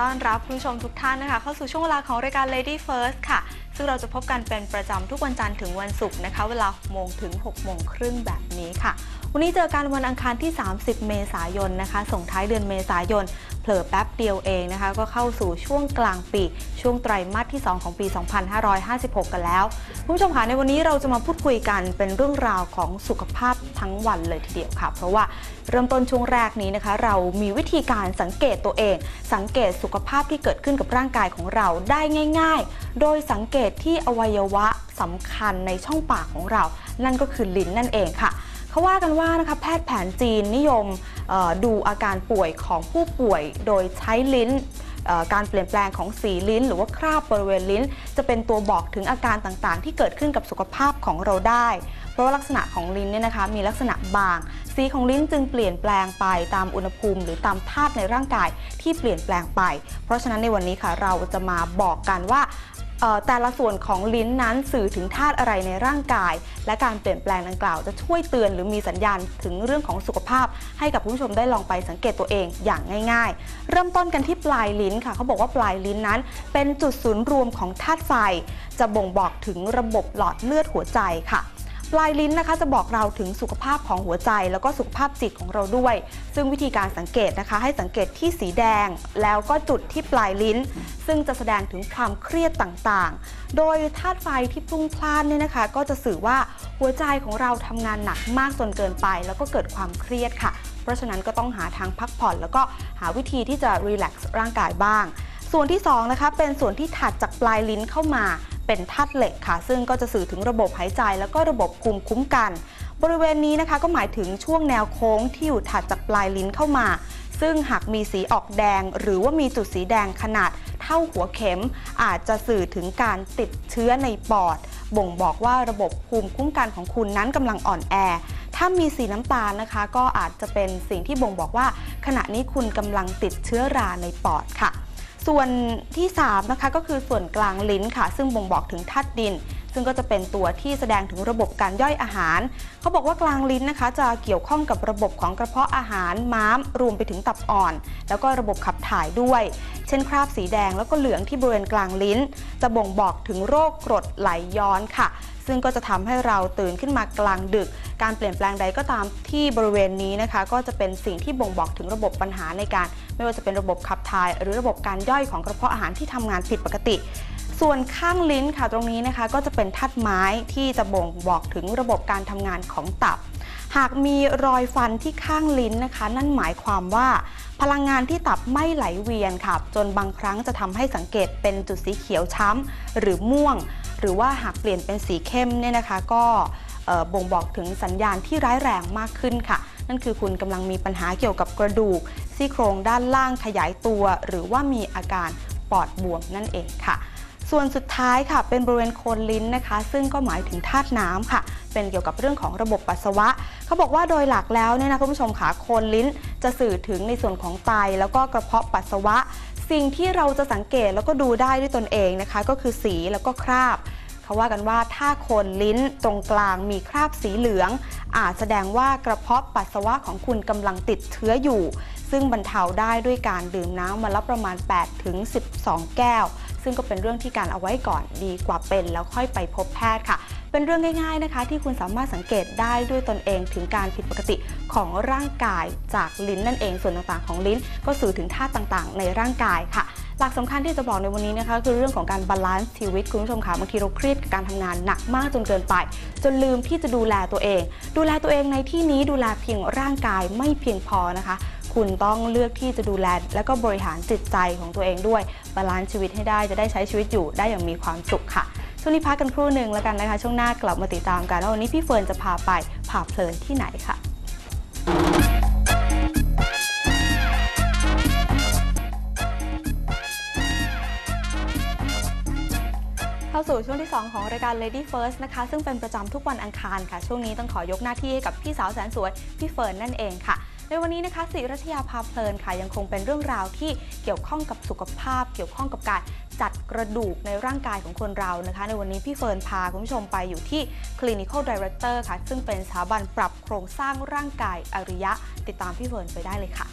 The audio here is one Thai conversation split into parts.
ต้อนรับคุณผู้ชมทุกท่านนะคะ เข้าสู่ช่วงเวลาของรายการ Lady First ค่ะ ซึ่งเราจะพบกันเป็นประจำทุกวันจันทร์ถึงวันศุกร์นะคะ เวลา6โมงถึง6โมงครึ่งแบบนี้ค่ะ วันนี้เจอกันวันอังคารที่ 30 เมษายนนะคะ ส่งท้ายเดือนเมษายน ผลอแป๊บเดียวเองนะคะ ก็เข้าสู่ช่วงกลางปี ช่วงไตรมาสที่ 2 ของปี 2556 กันแล้ว คุณผู้ชมคะในวันนี้เราจะมาพูดคุยกันเป็นเรื่องราวของสุขภาพทั้งวันเลยทีเดียวค่ะ เพราะว่าเริ่มต้นช่วงแรกนี้นะคะ เรามีวิธีการสังเกตตัวเอง สังเกตสุขภาพที่เกิดขึ้นกับร่างกายของเราได้ง่าย ๆ โดยสังเกตที่อวัยวะสำคัญในช่องปากของเรา นั่นก็คือลิ้นนั่นเองค่ะ เขาว่ากันว่านะคะแพทย์แผนจีนนิยมดูอาการป่วยของผู้ป่วยโดยใช้ลิ้นการเปลี่ยนแปลงของสีลิ้น หรือว่าคราบบริเวณลิ้น จะเป็นตัวบอกถึงอาการต่างๆ ที่เกิดขึ้นกับสุขภาพของเราได้ เพราะว่าลักษณะของลิ้นเนี่ยนะคะมีลักษณะบาง สีของลิ้นจึงเปลี่ยนแปลงไปตามอุณหภูมิ หรือตามธาตุในร่างกายที่เปลี่ยนแปลงไป เพราะฉะนั้นในวันนี้ค่ะเราจะมาบอกกันว่า แต่ละส่วนของลิ้นนั้นสื่อถึงธาตุอะไรในร่างกาย และการเปลี่ยนแปลงดังกล่าวจะช่วยเตือนหรือมีสัญญาณถึงเรื่องของสุขภาพ ให้กับผู้ชมได้ลองไปสังเกตตัวเองอย่างง่าย ๆ เริ่มต้นกันที่ปลายลิ้นค่ะเขาบอกว่าปลายลิ้นนั้น เป็นจุดศูนย์รวมของธาตุไฟ จะบ่งบอกถึงระบบหลอดเลือดหัวใจค่ะ ปลายลิ้นนะคะจะบอกเราถึงสุขภาพของหัวใจ แล้วก็สุขภาพจิตของเราด้วย ซึ่งวิธีการสังเกตนะคะ ให้สังเกตที่สีแดง แล้วก็จุดที่ปลายลิ้น ซึ่งจะแสดงถึงความเครียดต่างๆ โดยธาตุไฟที่พุ่งพล่านเนี่ยนะคะ ก็จะสื่อว่าหัวใจของเราทำงานหนักมากจนเกินไป แล้วก็เกิดความเครียดค่ะ เพราะฉะนั้นก็ต้องหาทางพักผ่อน แล้วก็หาวิธีที่จะรีแลกซ์ร่างกายบ้าง ส่วนที่สองนะคะเป็นส่วนที่ถัดจากปลายลิ้นเข้ามา เป็นธาตุเหล็กค่ะ ซึ่งก็จะสื่อถึงระบบหายใจ แล้วก็ระบบภูมิคุ้มกัน บริเวณนี้นะคะก็หมายถึงช่วงแนวโค้งที่อยู่ถัดจากปลายลิ้นเข้ามา ซึ่งหากมีสีออกแดง หรือว่ามีจุดสีแดงขนาดเท่าหัวเข็ม อาจจะสื่อถึงการติดเชื้อในปอด บ่งบอกว่าระบบภูมิคุ้มกันของคุณนั้นกำลังอ่อนแอถ้ามีสีน้ำตาลนะคะ ก็อาจจะเป็นสิ่งที่บ่งบอกว่า ขณะนี้คุณกำลังติดเชื้อราในปอดค่ะ ส่วนที่3นะคะก็คือส่วนกลางลิ้นค่ะ ซึ่งบ่งบอกถึงธาตุดิน ซึ่งก็จะเป็นตัวที่แสดงถึงระบบการย่อยอาหาร เขาบอกว่ากลางลิ้นนะคะ จะเกี่ยวข้องกับระบบของกระเพาะอาหารม้าม รวมไปถึงตับอ่อน แล้วก็ระบบขับถ่ายด้วย เช่นคราบสีแดงแล้วก็เหลืองที่บริเวณกลางลิ้น จะบ่งบอกถึงโรคกรดไหลย้อนค่ะ ซึ่งก็จะทำให้เราตื่นขึ้นมากลางดึก การเปลี่ยนแปลงใดก็ตามที่บริเวณนี้นะคะ ก็จะเป็นสิ่งที่บ่งบอกถึงระบบปัญหาในการ ไม่ว่าจะเป็นระบบขับถ่าย หรือระบบการย่อยของกระเพาะอาหารที่ทำงานผิดปกติส่วนข้างลิ้นค่ะตรงนี้นะคะ ก็จะเป็นธาตุไม้ที่จะบ่งบอกถึงระบบการทำงานของตับ หากมีรอยฟันที่ข้างลิ้นนะคะ นั่นหมายความว่าพลังงานที่ตับไม่ไหลเวียนค่ะ จนบางครั้งจะทำให้สังเกตเป็นจุดสีเขียวช้ำหรือม่วง หรือว่าหากเปลี่ยนเป็นสีเข้มเนี่ยนะคะ ก็บ่งบอกถึงสัญญาณที่ร้ายแรงมากขึ้นค่ะ นั่นคือคุณกำลังมีปัญหาเกี่ยวกับกระดูกซี่โครงด้านล่างขยายตัว หรือว่ามีอาการปอดบวมนั่นเองค่ะส่วนสุดท้ายค่ะเป็นบริเวณโคนลิ้นนะคะ ซึ่งก็หมายถึงธาตุน้ำค่ะ เป็นเกี่ยวกับเรื่องของระบบปัสสาวะ เขาบอกว่าโดยหลักแล้วเนี่ยนะคุณผู้ชมค่ะโคนลิ้นจะสื่อถึงในส่วนของไตแล้วก็กระเพาะปัสสาวะ สิ่งที่เราจะสังเกตแล้วก็ดูได้ด้วยตนเองนะคะ ก็คือสีแล้วก็คราบเขาว่ากันว่าถ้าคนลิ้นตรงกลางมีคราบสีเหลือง อาจแสดงว่ากระเพาะปัสสาวะของคุณกำลังติดเชื้ออยู่ ซึ่งบรรเทาได้ด้วยการดื่มน้ำวันละประมาณ 8 ถึง 12 แก้ว ซึ่งก็เป็นเรื่องที่การเอาไว้ก่อนดีกว่าเป็น แล้วค่อยไปพบแพทย์ค่ะ เป็นเรื่องง่าย ๆนะคะ ที่คุณสามารถสังเกตได้ด้วยตนเองถึงการผิดปกติของร่างกายจากลิ้นนั่นเองส่วนต่างๆของลิ้น ก็สื่อถึงธาตุต่างๆ ในร่างกายค่ะหลักสำคัญที่จะบอกในวันนี้นะคะคือเรื่องของการบาลานซ์ชีวิตคุณผู้ชมค่ะบางทีเราเครียดกับการทำงานหนักมากจนเกินไป จนลืมที่จะดูแลตัวเอง ดูแลตัวเองในที่นี้ดูแลเพียงร่างกายไม่เพียงพอนะคะ คุณต้องเลือกที่จะดูแล และก็บริหารจิตใจของตัวเองด้วยบาลานซ์ชีวิตให้ได้จะได้ใช้ชีวิตอยู่ได้อย่างมีความสุขค่ะ ช่วงนี้พักกันครู่หนึ่งแล้วกันนะคะ ช่วงหน้ากลับมาติดตามกันว่าวันนี้พี่เฟิร์นจะพาไปพาเพลินที่ไหนค่ะเข้าสู่ช่วงที่ 2 ของรายการ Lady First นะคะ ซึ่งเป็นประจำทุกวันอังคารค่ะ ช่วงนี้ต้องขอยกหน้าที่ให้กับพี่สาวแสนสวย พี่เฟิร์นนั่นเองค่ะ ในวันนี้นะคะสิรัชยาพาเพลินค่ะยังคงเป็นเรื่องราวที่เกี่ยวข้องกับสุขภาพ เกี่ยวข้องกับการจัดกระดูกในร่างกายของคนเรานะคะ ในวันนี้พี่เฟิร์นพาคุณผู้ชมไปอยู่ที่ Clinical Director ค่ะ ซึ่งเป็นสถาบันปรับโครงสร้างร่างกายอริยะ ติดตามพี่เฟิร์นไปได้เลยค่ะ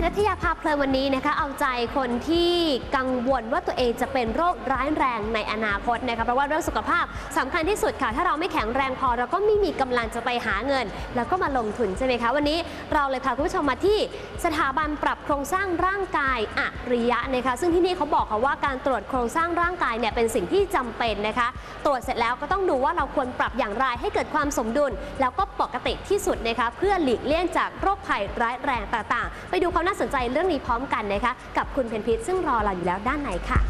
ศิรัทยาภาเพลินวันนี้นะคะเอาใจคนที่กังวลว่าตัวเองจะเป็นโรคร้ายแรงในอนาคตนะคะเพราะว่าเรื่องสุขภาพสำคัญที่สุดค่ะ ถ้าเราไม่แข็งแรงพอเราก็ไม่มีกำลังจะไปหาเงิน แล้วก็มาลงทุนใช่ไหมคะวันนี้เราเลยพาคุณผู้ชมมาที่สถาบันปรับโครงสร้างร่างกายอริยะนะคะซึ่งที่นี่เขาบอกค่ะว่าการตรวจโครงสร้างร่างกายเนี่ยเป็นสิ่งที่จำเป็นนะคะ ตรวจเสร็จแล้วก็ต้องดูว่าเราควรปรับอย่างไรให้เกิดความสมดุล แล้วก็ปกติที่สุดนะคะเพื่อหลีกเลี่ยงจากโรคภัยร้ายแรงต่างๆ ไปดูความน่าสนใจเรื่องนี้พร้อมกันนะคะ กับคุณเพนพิษซึ่งรอเราอยู่แล้วด้านในค่ะ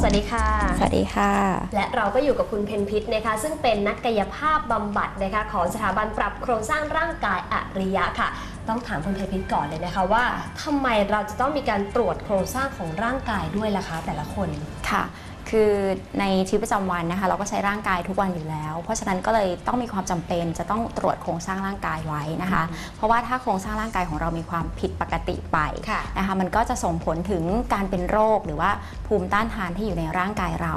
สวัสดีค่ะ สวัสดีค่ะ และเราก็อยู่กับคุณเพนพิษนะคะ ซึ่งเป็นนักกายภาพบำบัดนะคะของสถาบันปรับโครงสร้างร่างกายอริยะค่ะ ต้องถามคุณเพนพิษก่อนเลยนะคะว่าทำไมเราจะต้องมีการตรวจโครงสร้างของร่างกายด้วยล่ะคะ แต่ละคนค่ะ คือในชีวิตประจำวันนะคะเราก็ใช้ร่างกายทุกวันอยู่แล้ว เพราะฉะนั้นก็เลยต้องมีความจำเป็นจะต้องตรวจโครงสร้างร่างกายไว้นะคะ เพราะว่าถ้าโครงสร้างร่างกายของเรามีความผิดปกติไปค่ะนะคะมันก็จะส่งผลถึงการเป็นโรคหรือว่าภูมิต้านทานที่อยู่ในร่างกายเรา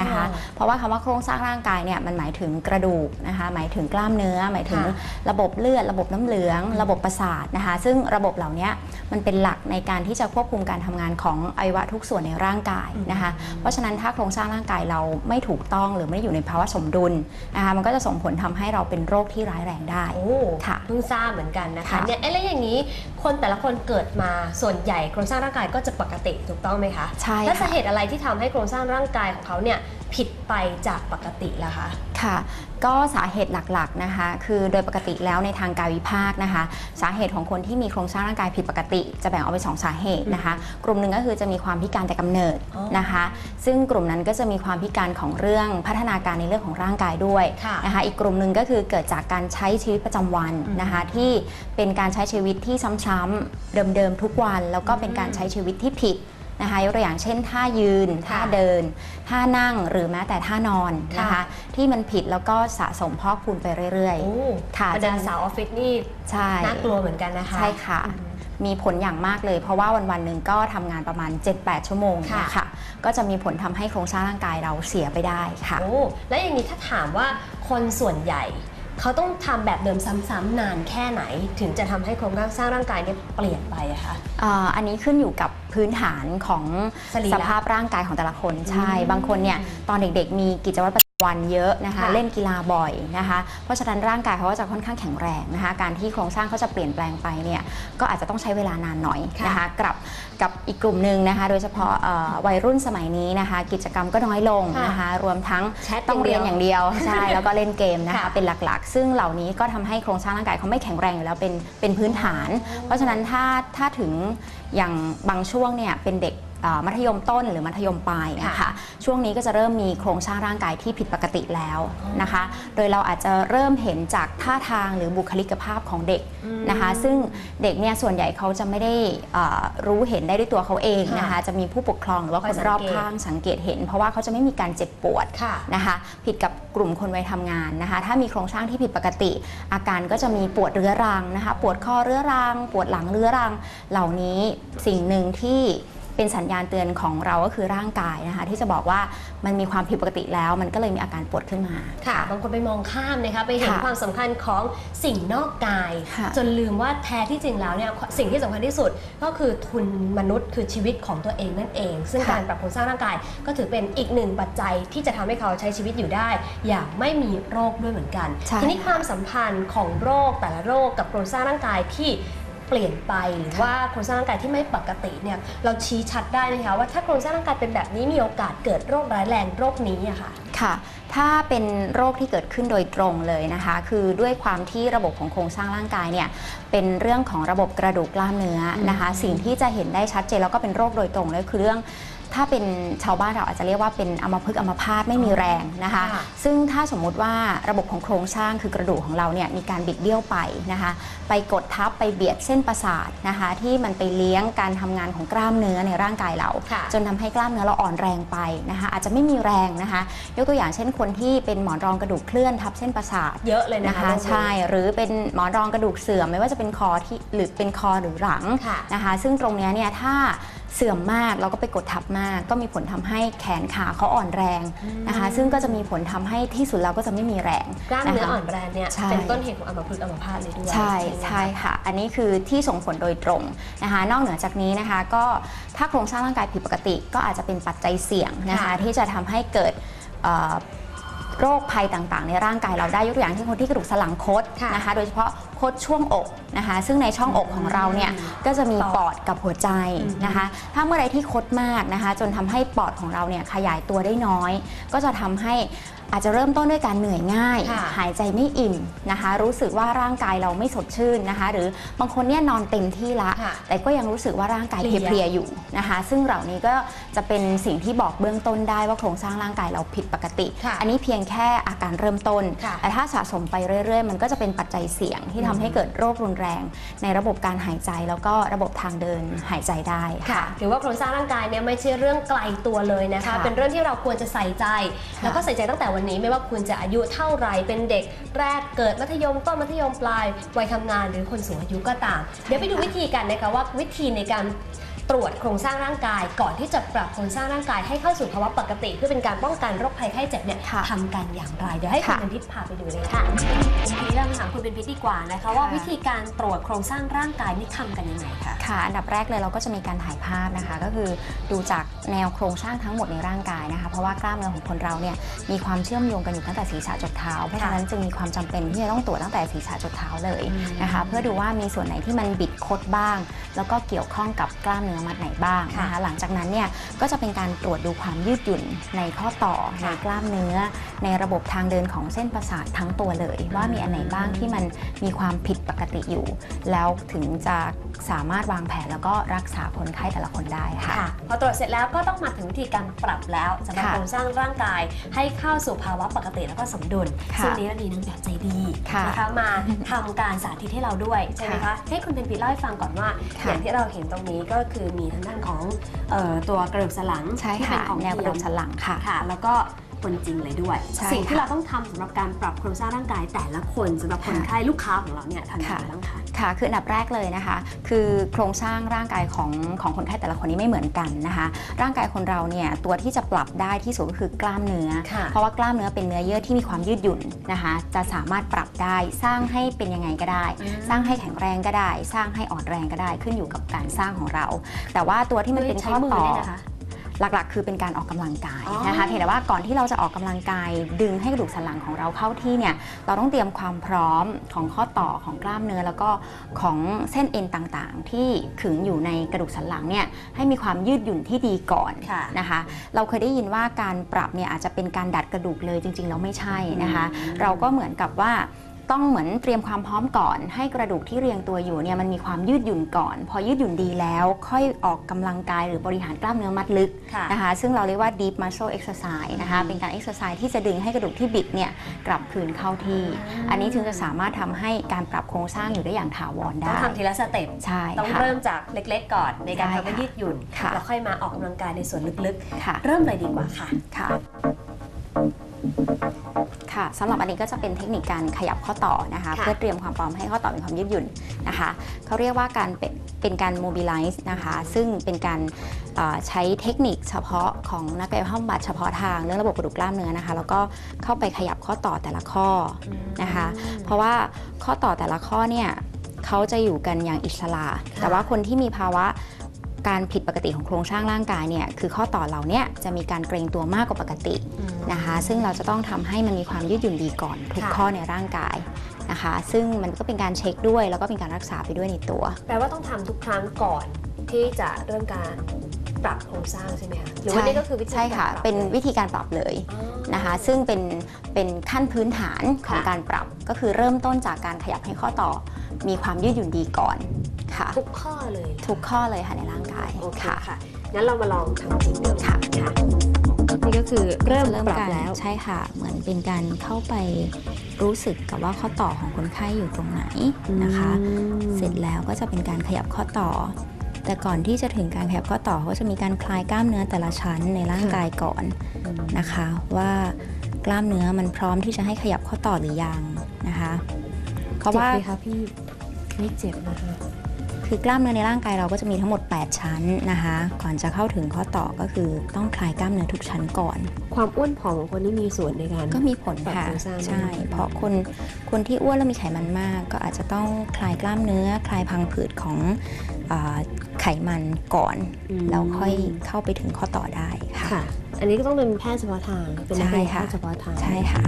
นะคะ เพราะว่าคำว่าโครงสร้างร่างกายเนี่ยมันหมายถึงกระดูกนะคะ หมายถึงกล้ามเนื้อ หมายถึงค่ะระบบเลือด ระบบน้ำเหลือง ระบบประสาทนะคะ ซึ่งระบบเหล่านี้มันเป็นหลักในการที่จะควบคุมการทำงานของอวัยวะทุกส่วนในร่างกายนะคะ เพราะฉะนั้นถ้าโครงสร้างร่างกายเราไม่ถูกต้องหรือไม่ได้อยู่ในภาวะสมดุลนะคะมันก็จะส่งผลทำให้เราเป็นโรคที่ร้ายแรงได้โอ้ค่ะเพิ่งทราบเหมือนกันนะคะค่ะเนี่ยเอ๊ะแล้วอย่างนี้คนแต่ละคนเกิดมาส่วนใหญ่โครงสร้างร่างกายก็จะปกติถูกต้องไหมคะใช่แล้วสาค่ะเหตุอะไรที่ทำให้โครงสร้างร่างกายของเขาเนี่ยผิด ไปจากปกติล่ะคะ ค่ะ ก็สาเหตุหลักๆนะคะ คือโดยปกติแล้วในทางกายวิภาคนะคะ สาเหตุของคนที่มีโครงสร้างร่างกายผิดปกติ จะแบ่งออกเป็นสองสาเหตุนะคะ กลุ่มหนึ่งก็คือจะมีความพิการแต่กำเนิดอ๋อนะคะ ซึ่งกลุ่มนั้นก็จะมีความพิการของเรื่องพัฒนาการในเรื่องของร่างกายด้วยค่ะนะคะ อีกกลุ่มหนึ่งก็คือเกิดจากการใช้ชีวิตประจำวันนะคะที่เป็นการใช้ชีวิตที่ซ้ำๆเดิมๆทุกวัน แล้วก็เป็นการใช้ชีวิตที่ผิด นะคะยกตัวอย่างเช่นท่ายืน ท่าค่ะเดิน ท่านั่งหรือแม้แต่ท่านอนนะคะค่ะที่มันผิดแล้วก็สะสมพอกพูนไปเรื่อยโอ้ค่ะบรรดาสาวออฟฟิศนี่ๆใช่น่ากลัวเหมือนกันนะคะ ใช่ค่ะอืมมีผลอย่างมากเลย เพราะว่าวันวันๆหนึ่งก็ทำงานประมาณ 7-8 ชั่วโมงค่ะเนี่ยค่ะก็จะมีผลทำให้โครงสร้างร่างกายเราเสียไปได้ค่ะโอ้แล้วอย่างนี้ถ้าถามว่าคนส่วนใหญ่ เขาต้องทำแบบเดิมซ้ำๆนานแค่ไหน ถึงจะทำให้โครงสร้างร่างกายเนี่ยเปลี่ยนไปอะคะอ่าอันนี้ขึ้นอยู่กับพื้นฐานของสรีระสภาพร่างกายของแต่ละคนใช่อืมบางคนเนี่ยตอนเด็กๆ มีกิจวัตรประจำ วันเยอะนะคะค่ะเล่นกีฬาบ่อยนะคะเพราะฉะนั้นร่างกายเขาก็จะค่อนข้างแข็งแรงนะคะการที่โครงสร้างเขาจะเปลี่ยนแปลงไปเนี่ยก็อาจจะต้องใช้เวลานานหน่อยนะคะกับกับอีกกลุ่มหนึ่งนะคะโดยเฉพาะเอ่อวัยรุ่นสมัยนี้นะคะกิจกรรมก็น้อยลงค่ะนะคะรวมทั้งแชทต้องเรียนอย่างเดียวใช่แล้วก็เล่นเกมนะคะค่ะเป็นหลักๆ ซึ่งเหล่านี้ก็ทำให้โครงสร้างร่างกายเขาไม่แข็งแรงอยู่แล้วเป็นเป็นพื้นฐาน เพราะฉะนั้นถ้าถ้าถึงอย่างบางช่วงเนี่ยเป็นเด็กเอ่อ มัธยมต้นหรือมัธยมปลายนะคะค่ะช่วงนี้ก็จะเริ่มมีโครงสร้างร่างกายที่ผิดปกติแล้วนะคะ โดยเราอาจจะเริ่มเห็นจากท่าทางหรือบุคลิกภาพของเด็กนะคะ ซึ่งเด็กเนี่ยส่วนใหญ่เขาจะไม่ได้เอ่อรู้เห็นได้ด้วยตัวเขาเองนะคะ จะมีผู้ปกครองหรือว่าคคอยนสังเกตรอบข้างสังเกตเห็น เพราะว่าเขาจะไม่มีการเจ็บปวดค่ะนะคะ ผิดกับกลุ่มคนวัยทำงานนะคะ ถ้ามีโครงสร้างที่ผิดปกติ อาการก็จะมีปวดเรื้อรังนะคะ ปวดคอเรื้อรัง ปวดหลังเรื้อรัง เหล่านี้สิ่งหนึ่งที่ เป็นสัญญาณเตือนของเราก็คือร่างกายนะคะ ที่จะบอกว่ามันมีความผิดปกติแล้ว มันก็เลยมีอาการปวดขึ้นมาค่ะบางคนไปมองข้ามนะคะไปเห็นค่ะความสำคัญของสิ่งนอกกายค่ะจนลืมว่าแท้ที่จริงแล้วเนี่ยสิ่งที่สำคัญที่สุดก็คือทุนมนุษย์คือชีวิตของตัวเองนั่นเอง ซึ่งค่ะการปรับโครงสร้างร่างกาย ก็ถือเป็นอีกหนึ่งปัจจัยที่จะทำให้เขาใช้ชีวิตอยู่ได้ อย่างไม่มีโรคด้วยเหมือนกันใช่ทีนี้ความสัมพันธ์ของโรคแต่ละโรคกับโครงสร้างร่างกายที่ เปลี่ยนไปหรือว่าโครงสร้างร่างกายที่ไม่ปกติเนี่ยเราชี้ชัดได้ไหมคะว่าถ้าโครงสร้างร่างกายเป็นแบบนี้มีโอกาสเกิดโรคร้ายแรงโรคนี้อะค่ะค่ะ ถ้าเป็นโรคที่เกิดขึ้นโดยตรงเลยนะคะ คือด้วยความที่ระบบของโครงสร้างร่างกายเนี่ยเป็นเรื่องของระบบกระดูกกล้ามเนื้อนะคะ สิ่งที่จะเห็นได้ชัดเจนแล้วก็เป็นโรคโดยตรงเลยคือเรื่อง ถ้าเป็นชาวบ้านเราอาจจะเรียกว่าเป็นอัมพฤกษ์อัมพาตไม่มีแรงนะคะค่ะซึ่งถ้าสมมุติว่าระบบของโครงสร้างคือกระดูกของเราเนี่ยมีการบิดเบี้ยวไปนะคะ ไปกดทับไปเบียดเส้นประสาทนะคะ ที่มันไปเลี้ยงการทำงานของกล้ามเนื้อในร่างกายเราค่ะจนทำให้กล้ามเนื้อเราอ่อนแรงไปนะคะ อาจจะไม่มีแรงนะคะ ยกตัวอย่างเช่นคนที่เป็นหมอนรองกระดูกเคลื่อนทับเส้นประสาทเยอะเลยนะนะคะคะโรคนี้ใช่หรือเป็นหมอนรองกระดูกเสื่อมไม่ว่าจะเป็นคอที่หรือเป็นคอหรือหลังค่ะนะคะ ซึ่งตรงเนี้ยเนี่ยถ้า เสื่อมมากเราก็ไปกดทับมาก ก็มีผลทำให้แขนขาเขาอ่อนแรงนะคะ ซึ่งก็จะมีผลทำให้ที่สุดเราก็จะไม่มีแรงกล้ามเนื้อนะคะอ่อนแรงเนี่ยใช่เป็นต้นเหตุของอัมพฤกษ์อัมพาตเลยด้วยใช่ไหมใช่ค่ะ อันนี้คือที่ส่งผลโดยตรงนะคะ นอกเหนือจากนี้นะคะ ก็ถ้าโครงสร้างร่างกายผิดปกติ ก็อาจจะเป็นปัจจัยเสี่ยงนะคะค่ะที่จะทำให้เกิดเอ่อโรคภัยต่างๆ ในร่างกายเราได้ยกตัวอย่างที่คนที่กระดูกสันหลังคดค่ะนะคะ โดยเฉพาะ คดช่วงอกนะคะ ซึ่งในช่องอกของเราเนี่ยก็จะมีปอดกับหัวใจนะคะ ถ้าเมื่อใดที่คดมากนะคะ จนทำให้ปอดของเราเนี่ยขยายตัวได้น้อย ก็จะทำให้อาจจะเริ่มต้นด้วยการเหนื่อยง่ายค่ะหายใจไม่อิ่มนะคะ รู้สึกว่าร่างกายเราไม่สดชื่นนะคะ หรือบางคนเนี่ยนอนเต็มที่ละค่ะแต่ก็ยังรู้สึกว่าร่างกายเพลียเพลียๆอยู่นะคะ ซึ่งเหล่านี้ก็จะเป็นสิ่งที่บอกเบื้องต้นได้ว่าโครงสร้างร่างกายเราผิดปกติค่ะอันนี้เพียงแค่อาการเริ่มต้นค่ะแต่ถ้าสะสมไปเรื่อย ๆ มันก็จะเป็นปัจจัยเสี่ยงที่ทำให้เกิดโรครุนแรง ในระบบการหายใจแล้วก็ระบบทางเดินหายใจได้ค่ะค่ะถือว่าโครงสร้างร่างกายเนี่ยไม่ใช่เรื่องไกลตัวเลยนะคะค่ะเป็นเรื่องที่เราควรจะใส่ใจค่ะแล้วก็ใส่ใจตั้งแต่วันนี้ไม่ว่าคุณจะอายุเท่าไหร่เป็นเด็กแรกเกิดมัธยมต้นมัธยมปลายวัยทำงานหรือคนสูงอายุก็ตาม เดี๋ยวไปดูวิธีกันนะคะว่าวิธีในการ ตรวจโครงสร้างร่างกาย ก่อนที่จะปรับโครงสร้างร่างกายให้เข้าสู่ภาวะปกติ เพื่อเป็นการป้องกันโรคภัยไข้เจ็บเนี่ยค่ะทำกันอย่างไร เดี๋ยวให้คุณค่ะเป็นพิษพาไปดูเลยค่ะทีนี้เรามาถามคุณเป็นพิษดีกว่านะคะว่าค่ะวิธีการตรวจโครงสร้างร่างกายนี่ทำกันยังไงคะค่ะอันดับแรกเลยเราก็จะมีการถ่ายภาพนะคะ ก็คือดูจากแนวโครงสร้างทั้งหมดในร่างกายนะคะ เพราะว่ากล้ามเนื้อของคนเราเนี่ยมีความเชื่อมโยงกันอยู่ตั้งแต่ศีรษะจดเท้าเพราะฉะนั้นจึงมีความจำเป็นที่จะต้องตรวจตั้งแต่ศีรษะจดเท้าเลยนะคะ เพื่อดูว่ามีส่วนไหนที่มันบิดคดบ้าง แล้วก็เกี่ยวข้องกับกล้ามเนื้อมัดไหนบ้างนะคะหลังจากนั้นเนี่ยก็จะเป็นการตรวจดูความยืดหยุ่นในข้อต่อในกล้ามเนื้อ ในระบบทางเดินของเส้นประสาททั้งตัวเลย ว่ามีอันไหนบ้างที่มันมีความผิดปกติอยู่ แล้วถึงจะสามารถวางแผนแล้วก็รักษาคนไข้แต่ละคนได้ค่ะค่ะพอตรวจเสร็จแล้วก็ต้องมาถึงวิธีการปรับแล้วสำหรับค่ะโครงสร้างร่างกายให้เข้าสู่ภาวะปกติแล้วก็สมดุลค่ะซึ่งวันนี้เรามีนางแบบใจดีค่ะนะคะมาทำการสาธิตให้เราด้วยใช่ไหมคะค่ะให้คุณเป็นปีเล่าให้ฟังก่อนว่าค่ะอย่างที่เราเห็นตรงนี้ก็คือมีทางด้านของเอ่อตัวกระดูกสันหลังใช่ที่เป็ค่ะนของแนวกระดูกเทียมสันหลังค่ะค่ะแล้วก็ คนจริงเลยด้วย ใช่สิ่งที่ค่ะ เราต้องทำสำหรับการปรับโครงสร้างร่างกายแต่ละคนสำหรับคนค่ะไข้ลูกค้าของเราเนี่ยทำยังไงค่ะบ้างคะ ค่ะ คืออันดับแรกเลยนะคะ คือโครงสร้างร่างกายของของคนไข้แต่ละคนนี้ไม่เหมือนกันนะคะ ร่างกายคนเราเนี่ยตัวที่จะปรับได้ที่สุดก็คือกล้ามเนื้อ ค่ะ เพราะว่ากล้ามเนื้อเป็นเนื้อเยื่อที่มีความยืดหยุ่นนะคะ จะสามารถปรับได้สร้างให้เป็นยังไงก็ได้อืมสร้างให้แข็งแรงก็ได้ สร้างให้อ่อนแรงก็ได้ขึ้นอยู่กับการสร้างของเรา แต่ว่าตัวที่มันเป็นใช้ข้อมือต่อเนี่ยนะคะ หลักๆ คือเป็นการออกกำลังกายอ๋อนะคะเพียงแต่ว่าก่อนที่เราจะออกกำลังกาย ดึงให้กระดูกสันหลังของเราเข้าที่เนี่ยเราต้องเตรียมความพร้อมของข้อต่อของกล้ามเนื้อ แล้วก็ของเส้นเอ็นต่างๆ ที่ขึงอยู่ในกระดูกสันหลังเนี่ยให้มีความยืดหยุ่นที่ดีก่อนค่ะนะคะเราเคยได้ยินว่าการปรับเนี่ยอาจจะเป็นการดัดกระดูกเลยจริงๆแล้วไม่ใช่นะคะอืมเราก็เหมือนกับว่า ต้องเหมือนเตรียมความพร้อมก่อน ให้กระดูกที่เรียงตัวอยู่เนี่ยมันมีความยืดหยุ่นก่อน พอยืดหยุ่นดีแล้ว ค่อยออกกำลังกายหรือบริหารกล้ามเนื้อมัดลึกค่ะนะคะซึ่งเราเรียกว่า deep muscle exercise นะคะอืมเป็นการ exercise ที่จะดึงให้กระดูกที่บิดเนี่ยกลับคืนเข้าที่ อันนี้ถึงจะสามารถทำให้การปรับโครงสร้างอยู่ได้อย่างถาวรต้อได้งทำทีละสเต็ปใช่ต้องค่ะเริ่มจากเล็ก ๆ ก่อนในการใช่ทำให้ค่ะยืดหยุ่นค่ะแล้วค่อยมาออกกำลังกายในส่วนลึกค่ะๆเริ่มเลยดีกว่าค่ะ ค่ะค่ะสำหรับอันนี้ก็จะเป็นเทคนิคการขยับข้อต่อนะคะ ค่ะ เพื่อเตรียมความพร้อมให้ข้อต่อมีความยืดหยุ่นนะคะเขาเรียกว่าการเป็นเป็นการ mobilize นะคะ ซึ่งเป็นการเอ่อใช้เทคนิคเฉพาะของนักกายภาพบำบัดเฉพาะทางเรื่องระบบกระดูกกล้ามเนื้อนะคะ แล้วก็เข้าไปขยับข้อต่อแต่ละข้อ นะคะ เพราะว่าข้อต่อแต่ละข้อเนี่ยเขาจะอยู่กันอย่างอิสระ แต่ว่าคนที่มีภาวะ การผิดปกติของโครงสร้างร่างกายเนี่ยคือข้อต่อเหล่าเนี้จะมีการเกรงตัวมากกว่าปกตินะคะ ซึ่งเราจะต้องทำให้มันมีความยืดหยุ่นดีก่อน ทุกค่ะข้อในร่างกายนะคะ ซึ่งมันก็เป็นการเช็คด้วย แล้วก็เป็นการรักษาไปด้วยในตัว แปลว่าต้องทำทุกครั้งก่อนที่จะเริ่มการ ปรับโครงสร้างใช่ไหมคะหรือว่าใช่นี่ก็คือวิธีใช่ค่ะ การปรับเป็นลยวิธีการปรับเลยอ๋อ นะคะ ซึ่งเป็นเป็นขั้นพื้นฐานของค่ะ การปรับก็คือเริ่มต้นจากการขยับให้ข้อต่อ มีความยืดหยุ่นดีก่อนค่ะ ทุกข้อเลยเหรอทุกข้อเลยค่ะในร่างกายโอเคค่ะค่ะงั้นเรามาลองทำจริงดูค่ะค่ะนี่ก็คือเริ่มเริ่มปรับการแล้ว ใช่ค่ะ เหมือนเป็นการเข้าไปรู้สึกกับว่าข้อต่อของคนไข้อยู่ตรงไหนนะคะ เสร็จแล้วก็จะเป็นการขยับข้อต่อ แต่ก่อนที่จะถึงการขยับข้อต่อเขาก็จะมีการคลายกล้ามเนื้อแต่ละชั้นในร่างกายก่อนนะคะ ว่ากล้ามเนื้อมันพร้อมที่จะให้ขยับข้อต่อหรือยังนะคะ เพราะว่าเจ็บไหมคะพี่ไม่เจ็บนะคะ คือกล้ามเนื้อในร่างกายเราก็จะมีทั้งหมด 8 ชั้นนะคะ ก่อนจะเข้าถึงข้อต่อก็คือต้องคลายกล้ามเนื้อทุกชั้นก่อน ความอ้วนผอมของคนที่มีส่วนในการก็มีผลค่ะปรับโครงสร้างใช่ เพราะคนคนที่อ้วนแล้วมีไขมันมาก ก็อาจจะต้องคลายกล้ามเนื้อ คลายพังผืดของเออไขมันก่อนอืมแล้วค่อยเข้าไปถึงข้อต่อได้ค่ะค่ะ อันนี้ก็ต้องเป็นแพทย์เฉพาะทางเป็นนักใช่เรียนแพค่ะทย์เฉพาะทางใช่ค่ะ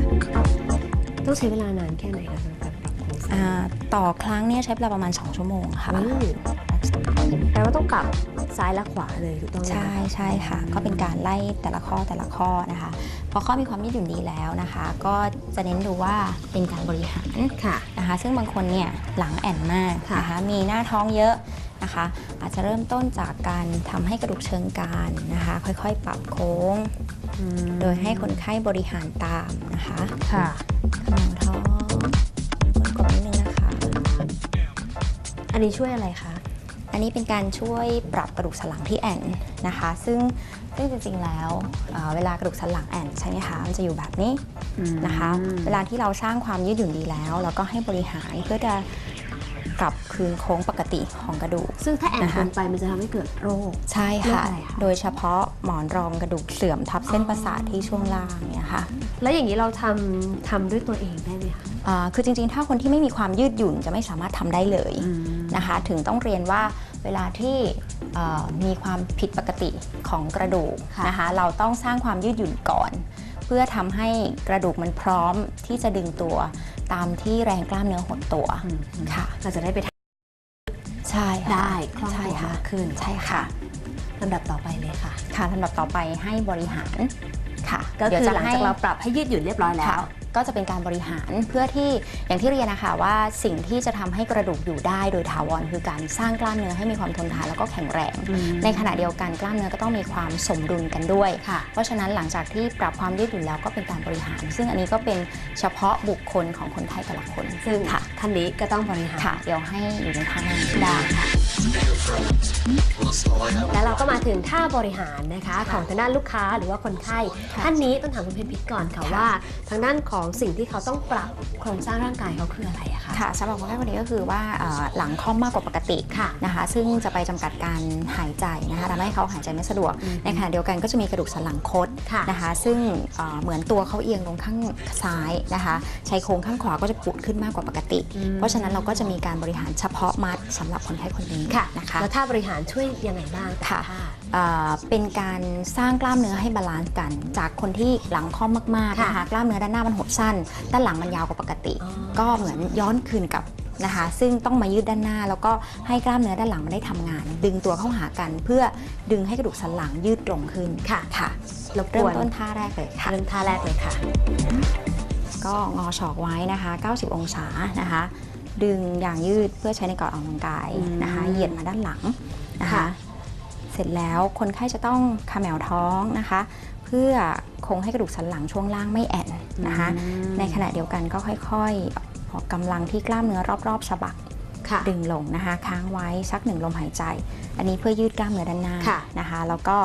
ต้องใช้เวลานานแค่ไหนคะ ต่อครั้งเนี่ยใช้เวลาประมาณ 2 ชั่วโมงค่ะอืมแปลว่าต้องปรับซ้ายและขวาเลยถูกต้องไหมคะใช่ใช่ค่ะ ก็เป็นการไล่แต่ละข้อแต่ละข้อนะคะพอข้อมีความยืดหยุ่นดีแล้วนะคะ ก็จะเน้นดูว่าเป็นการบริหารค่ะนะคะ ซึ่งบางคนเนี่ยหลังแอนมากค่ะนะคะมีหน้าท้องเยอะนะคะ อาจจะเริ่มต้นจากการทำให้กระดูกเชิงกรานนะคะ ค่อยๆ ปรับโค้ง โดยให้คนไข้บริหารตามนะคะค่ะขมวท้อง อันนี้ช่วยอะไรคะ อันนี้เป็นการช่วยปรับกระดูกสันหลังที่แอนนะคะ ซึ่งซึ่งจริงๆแล้วเอ่อเวลากระดูกสันหลังแอนใช่ไหมคะมันจะอยู่แบบนี้นะคะ เวลาที่เราสร้างความยืดหยุ่นดีแล้ว เราก็ให้บริหารเพื่อจะ กลับคืนโค้งปกติของกระดูก ซึ่งถ้าแอนนะคะเกินไปมันจะทำให้เกิดโรค ใช่เรื่องค่ะอะไรคะโดยเฉพาะหมอนรองกระดูกเสื่อมทับเส้นประสาทที่ช่วงล่างเนี่ยค่ะ แล้วอย่างนี้เราทำทำด้วยตัวเองได้ไหมคะอ่าคือจริงๆ ถ้าคนที่ไม่มีความยืดหยุ่นจะไม่สามารถทำได้เลยนะคะ ถึงต้องเรียนว่าเวลาที่เอ่อมีความผิดปกติของกระดูกค่ะนะคะ เราต้องสร้างความยืดหยุ่นก่อน เพื่อทำให้กระดูกมันพร้อมที่จะดึงตัว ตามที่แรงกล้ามเนื้อหดตัวค่ะเราจะได้ไปทใช่ค่ะได้คล่องใช่ตัวค่ะมากขึ้นใช่ค่ะลำดับต่อไปเลยค่ะ ค่ะลำดับต่อไปให้บริหารค่ะ ก็เดี๋ยวคือจะหลังให้จากเราปรับให้ยืดหยุ่นเรียบร้อยแล้ค่ะว ก็จะเป็นการบริหารเพื่อที่อย่างที่เรียนนะคะว่าสิ่งที่จะทำให้กระดูกอยู่ได้โดยถาวรคือการสร้างกล้ามเนื้อให้มีความทนทานแล้วก็แข็งแรง ในขณะเดียวกันกล้ามเนื้อก็ต้องมีความสมดุลกันด้วยค่ะเพราะฉะนั้นหลังจากที่ปรับความยืดหยุ่นแล้วก็เป็นการบริหาร ซึ่งอันนี้ก็เป็นเฉพาะบุคคลของคนไข้แต่ละคน ซึ่งค่ะท่านนี้ก็ต้องบริหารค่ะเดี๋ยวให้อยู่ในท่านั่งได้ค่ะแล้วเราก็มาถึงท่าบริหารนะคะ ของทางด้านลูกค้าหรือว่าคนไข้ท่านนี้ต้องถามคุณเพชรพิษก่อนค่ะว่า ทางด้านของสิ่งที่เขาต้องปรับโครงสร้างร่างกายเขาคืออะไรอะคะค่ะสำหรับคนไข้คนนี้ก็คือว่าเอ่อหลังค่อมมากกว่าปกติค่ะ นะคะ ซึ่งจะไปจำกัดการหายใจนะคะทำให้เขาหายใจไม่สะดวกอืมในขณะเดียวกันก็จะมีกระดูกสันหลังคดค่ะนะคะ ซึ่งเอ่อเหมือนตัวเขาเอียงลงข้างซ้ายนะคะชายโครงข้างขวาก็จะปุดขึ้นมากกว่าปกติ อืม เพราะฉะนั้นเราก็จะมีการบริหารเฉพาะมัดสำหรับคนไข้คนนี้ค่ะนะคะ แล้วท่าบริหารช่วยยังไงบ้างค่ะ ท่า เอ่อเป็นการสร้างกล้ามเนื้อให้บาลานซ์กัน จากคนที่หลังค่อมมากๆค่ะนะคะกล้ามเนื้อด้านหน้ามันหดสั้น ด้านหลังมันยาวกว่าปกติอ๋อก็เหมือนย้อนคืนกลับนะคะซึ่งต้องมายืดด้านหน้า แล้วก็ให้กล้ามเนื้อด้านหลังมันได้ทำงาน ดึงตัวเข้าหากัน เพื่อดึงให้กระดูกสันหลังยืดตรงขึ้นค่ะค่ะรบกเริ่มวนต้นท่าแรกเลยค่ะเริ่มท่าแรกเลยค่ะ ก็งอศอกไว้นะคะ 90 องศานะคะ ดึงอย่างยืดเพื่อใช้ในการออกกำลังกายนะคะอืมเหยียดมาด้านหลังนะคะค่ะ เสร็จแล้วคนไข้จะต้องขมวท้องนะคะ เพื่อคงให้กระดูกสันหลังช่วงล่างไม่แอนนะคะ ในขณะเดียวกันก็ค่อยๆ ออกกำลังที่กล้ามเนื้อรอบๆสะบักค่ะดึงลงนะคะ ค้างไว้สักหนึ่งลมหายใจ อันนี้เพื่อยืดกล้ามเนื้อด้านหน้าค่ะนะคะ แล้วก็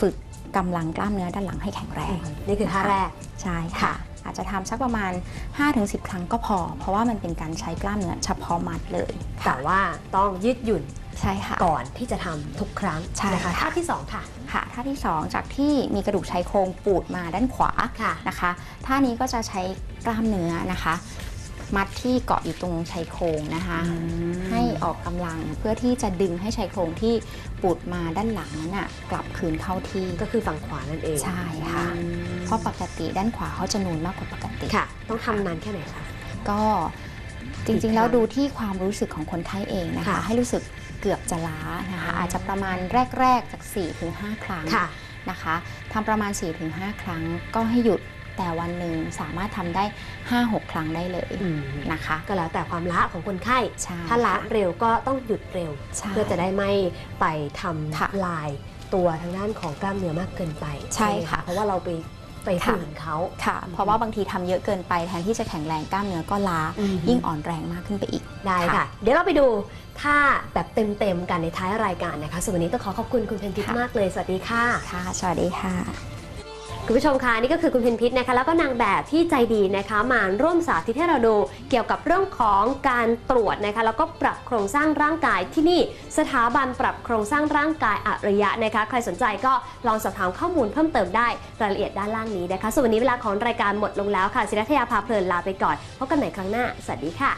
ฝึกกำลังกล้ามเนื้อด้านหลังให้แข็งแรง นี่คือท่าแรกใช่ค่ะค่ะ อาจจะทำสักประมาณ 5-10 ครั้งก็พอ เพราะว่ามันเป็นการใช้กล้ามเนื้อเฉพาะมัดเลยแต่ว่าต้องยืดหยุ่นใช่ค่ะก่อนที่จะทำทุกครั้งใช่นะคะค่ะท่าที่สองค่ะค่ะท่าที่ 2 จากที่มีกระดูกชายโครงปูดมาด้านขวาค่ะนะคะท่านี้ก็จะใช้กล้ามเนื้อนะคะ มัดที่เกาะอยู่ตรงชายโครงนะคะ ให้ออกกำลังเพื่อที่จะดึงให้ชายโครงที่ปูดมาด้านหลังนั้นน่ะกลับคืนเข้าที่ก็คือฝั่งขวานั่นเองใช่ค่ะอืมเพราะปกติด้านขวาเขาจะนูนมากกว่าปกติค่ะ ต้องทำนานแค่ไหนคะก็จริงๆ แล้วดูที่ความรู้สึกของคนไข้เองนะคะค่ะให้รู้สึกเกือบจะล้านะคะอ๋อออาจจะประมาณแรก ๆ จาก4-5 ครั้งค่ะนะคะทำประมาณ 4-5 ครั้งก็ให้หยุด แต่วันหนึ่งสามารถทำได้ 5-6 ครั้งได้เลยอืมนะคะ ก็แล้วแต่ความล้าของคนไข้ใช่ถ้าล้าเร็วก็ต้องหยุดเร็วใช่เพื่อจะได้ไม่ไปทค่ะำลายตัวทางด้านของกล้ามเนื้อมากเกินไป ใช่ไหมค่ะ เพราะว่าเราไปไปค่ะฝืนเขาค่ะ เพราะว่าบางทีทำเยอะเกินไปแทนที่จะแข็งแรงกล้ามเนื้อก็ล้าอืมยิ่งอ่อนแรงมากขึ้นไปอีก ได้ค่ะค่ะ เดี๋ยวเราไปดูท่าแบบเต็มๆกันในท้ายรายการนะคะส่วนวันนี้ต้องขอขอบคุณคุณเพนทิพย์ค่ะมากเลย สวัสดีค่ะ ค่ะ สวัสดีค่ะ คุณผู้ชมคะนี่ก็คือคุณเพนพิษนะคะแล้วก็นางแบบที่ใจดีนะคะมาร่วมสาธิตให้เราดูเกี่ยวกับเรื่องของการตรวจนะคะแล้วก็ปรับโครงสร้างร่างกายที่นี่สถาบันปรับโครงสร้างร่างกายอารยะนะคะ ใครสนใจก็ลองสอบถามข้อมูลเพิ่มเติมได้รายละเอียดด้านล่างนี้นะคะส่วนวันนี้เวลาของรายการหมดลงแล้วค่ะศิรัทยาพาเพลินลาไปก่อนพบกันใหม่ครั้งหน้าสวัสดีค่ะ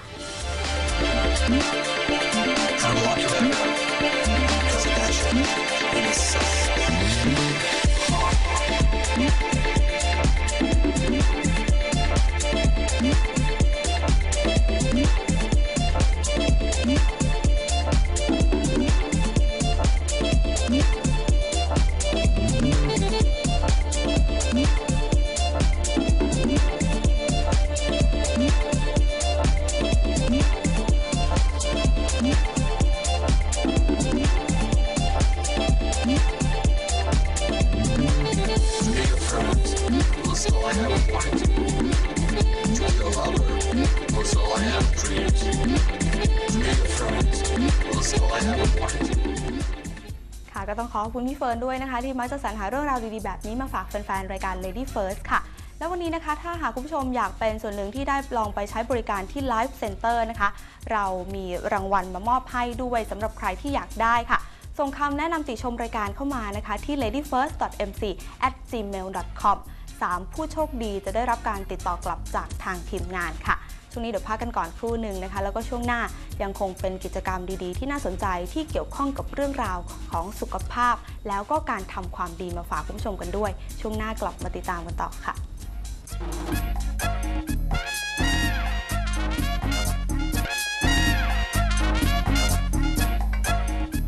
คุณพี่เฟิร์นด้วยนะคะ ที่มักจะสรรหาเรื่องราวดีๆแบบนี้มาฝากแฟนๆรายการ Lady First ค่ะ แล้ววันนี้นะคะ ถ้าหากคุณผู้ชมอยากเป็นส่วนหนึ่งที่ได้ลองไปใช้บริการที่ Life Center นะคะ เรามีรางวัลมามอบให้ด้วยสำหรับใครที่อยากได้ค่ะส่งคำแนะนำติชมรายการเข้ามานะคะ ที่ ladyfirst.mc@gmail.com สามผู้โชคดีจะได้รับการติดต่อกลับจากทางทีมงานค่ะ ช่วงนี้เดี๋ยวพักกันก่อนครู่หนึ่งนะคะ แล้วก็ช่วงหน้ายังคงเป็นกิจกรรมดีๆ ที่น่าสนใจที่เกี่ยวข้องกับเรื่องราวของสุขภาพ แล้วก็การทำความดีมาฝากคุณผู้ชมกันด้วย ช่วงหน้ากลับมาติดตามกันต่อค่ะ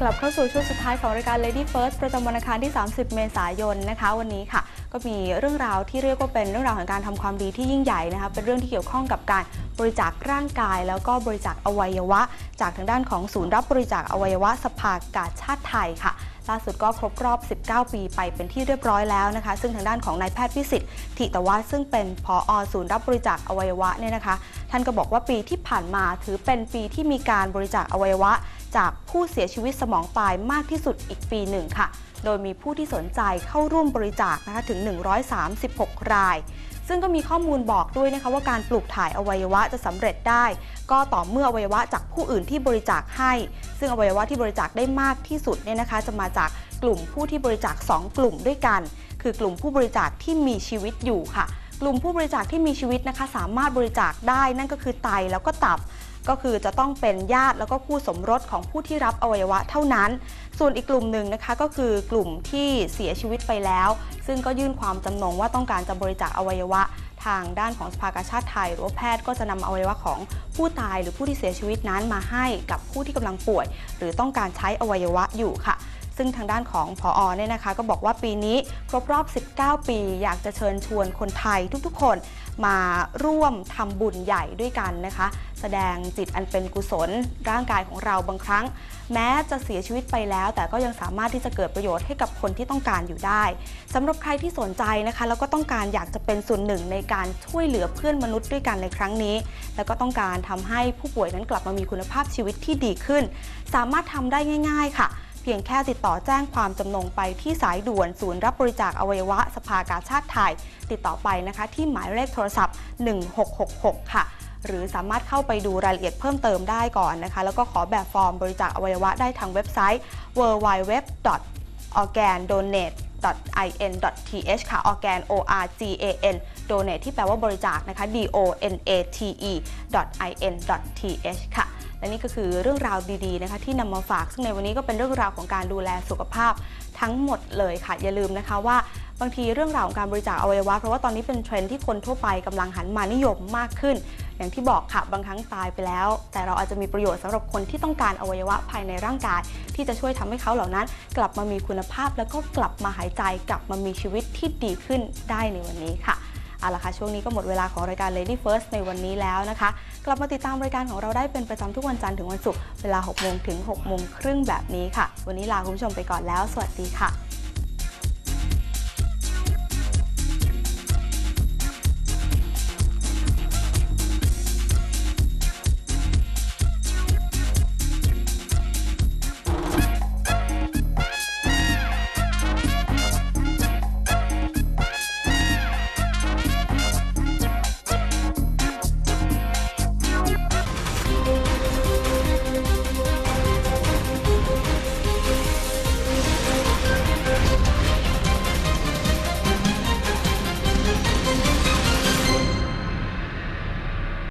กลับเข้าสู่ช่วงสุดท้ายของรายการ Lady First ประจำวันอังคารที่ 30 เมษายนนะคะ วันนี้ค่ะ ก็มีเรื่องราวที่เรียกว่าเป็นเรื่องราวของการทำความดีที่ยิ่งใหญ่นะคะเป็นเรื่องที่เกี่ยวข้องกับการบริจาคร่างกาย แล้วก็บริจาคอวัยวะ จากทางด้านของศูนย์รับบริจาคอวัยวะสภากาชาติไทยค่ะล่าสุดก็ครบรอบ 19 ปีไปเป็นที่เรียบร้อยแล้วนะคะ ซึ่งทางด้านของนายแพทย์พิสิทธิ์ทิตวัฒน์ซึ่งเป็นผอศูนย์รับบริจาคอวัยวะเนี่ยนะคะ ท่านก็บอกว่าปีที่ผ่านมาถือเป็นปีที่มีการบริจาคอวัยวะ จากผู้เสียชีวิตสมองตายมากที่สุดอีกปีหนึ่งค่ะ โดยมีผู้ที่สนใจเข้าร่วมบริจาคนะคะถึง 136 ราย ซึ่งก็มีข้อมูลบอกด้วยนะคะว่าการปลูกถ่ายอวัยวะจะสำเร็จได้ ก็ต่อเมื่ออวัยวะจากผู้อื่นที่บริจาคให้ ซึ่งอวัยวะที่บริจาคได้มากที่สุดเนี่ยนะคะ จะมาจากกลุ่มผู้ที่บริจาค 2 กลุ่มด้วยกัน คือกลุ่มผู้บริจาคที่มีชีวิตอยู่ค่ะ กลุ่มผู้บริจาคที่มีชีวิตนะคะ สามารถบริจาคได้นั่นก็คือไตแล้วก็ตับ ก็คือจะต้องเป็นญาติแล้วก็คู่สมรสของผู้ที่รับอวัยวะเท่านั้น ส่วนอีกกลุ่มหนึ่งนะคะก็คือกลุ่มที่เสียชีวิตไปแล้ว ซึ่งก็ยื่นความจำนงว่าต้องการจะบริจาคอวัยวะทางด้านของสภากาชาติไทย หรือว่าแพทย์ก็จะนำอวัยวะของผู้ตายหรือผู้ที่เสียชีวิตนั้นมาให้กับผู้ที่กำลังป่วย หรือต้องการใช้อวัยวะอยู่ค่ะ ซึ่งทางด้านของพออเนี่ยนะคะ ก็บอกว่าปีนี้ครบรอบ 19 ปี อยากจะเชิญชวนคนไทยทุกๆ คน มาร่วมทำบุญใหญ่ด้วยกันนะคะ แสดงจิตอันเป็นกุศล ร่างกายของเราบางครั้ง แม้จะเสียชีวิตไปแล้ว แต่ก็ยังสามารถที่จะเกิดประโยชน์ให้กับคนที่ต้องการอยู่ได้สำหรับใครที่สนใจนะคะ แล้วก็ต้องการอยากจะเป็นส่วนหนึ่งในการช่วยเหลือเพื่อนมนุษย์ด้วยกันในครั้งนี้ แล้วก็ต้องการทำให้ผู้ป่วยนั้นกลับมามีคุณภาพชีวิตที่ดีขึ้น สามารถทำได้ง่าย ๆ ค่ะ เพียงแค่ติดต่อแจ้งความจำนงไปที่สายด่วนศูนย์รับบริจาคอวัยวะสภากาชาติไทย ติดต่อไปนะคะที่หมายเลขโทรศัพท์ 1666 ค่ะ หรือสามารถเข้าไปดูรายละเอียดเพิ่มเติมได้ก่อนนะคะ แล้วก็ขอแบบฟอร์มบริจาคอวัยวะได้ทางเว็บไซต์ www.organdonate.in.th ค่ะ organ o r g a n donate ที่แปลว่าบริจาคนะคะ d o n a t e in th ค่ะ และนี่ก็คือเรื่องราวดีๆนะคะที่นำมาฝาก ซึ่งในวันนี้ก็เป็นเรื่องราวของการดูแลสุขภาพทั้งหมดเลยค่ะ อย่าลืมนะคะว่าบางทีเรื่องราวของการบริจาคอวัยวะเพราะว่าตอนนี้เป็นเทรนด์ที่คนทั่วไปกำลังหันมานิยมมากขึ้น อย่างที่บอกค่ะบางครั้งตายไปแล้ว แต่เราอาจจะมีประโยชน์สำหรับคนที่ต้องการอวัยวะภายในร่างกาย ที่จะช่วยทำให้เขาเหล่านั้น กลับมามีคุณภาพแล้วก็กลับมาหายใจกลับมามีชีวิตที่ดีขึ้นได้ในวันนี้ค่ะ เอาละค่ะช่วงนี้ก็หมดเวลาของรายการ Lady First ในวันนี้แล้วนะคะ กลับมาติดตามรายการของเราได้เป็นประจำทุกวันจันทร์ถึงวันศุกร์เวลา6โมงถึง6โมงครึ่งแบบนี้ค่ะ วันนี้ลาคุณผู้ชมไปก่อนแล้ว สวัสดีค่ะ